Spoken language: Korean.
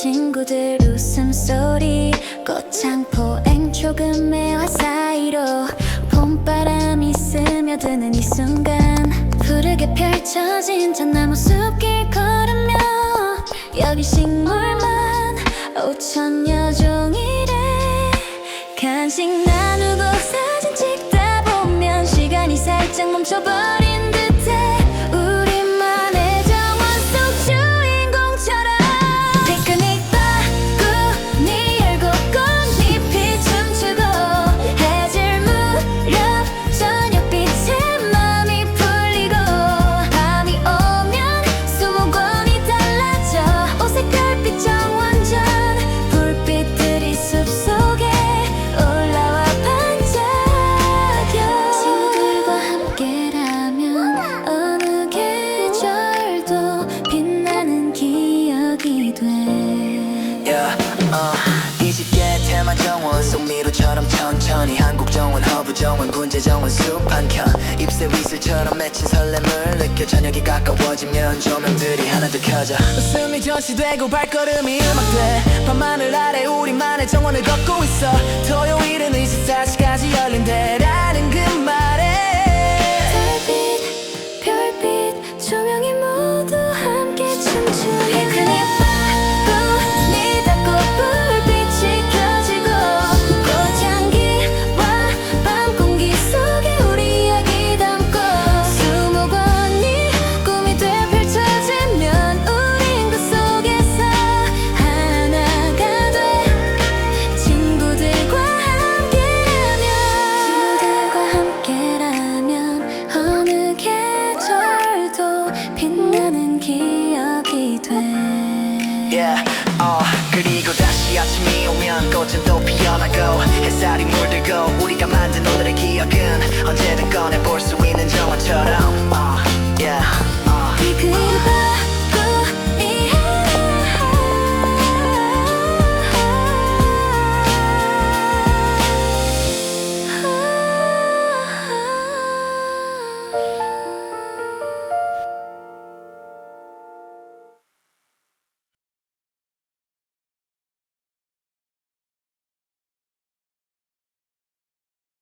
친구들 웃음소리 꽃창 포행 조금의 화 사이로 봄바람이 스며드는 이 순간 푸르게 펼쳐진 전나무 숲길 걸으며 여기 식물만 오천여 종이래. 간식 나누고 사진 찍다 보면 시간이 살짝 멈춰버린 yeah, uh, 20개 테마 정원 속 미로처럼 천천히 한국 정원 허브 정원 군제 정원 숲 한켠. 잎새 위슬처럼 맺힌 설렘을 느껴. 저녁이 가까워지면 조명들이 하나 더 켜져. 웃음이 전시되고 발걸음이 음악돼 Yeah, 어 그리고 다시 아침이 오면 꽃은 또 피어나고 햇살이 물들고 우리가 만든 오늘의 기억은 언제든 꺼내볼 수 있는 정원처럼. 어,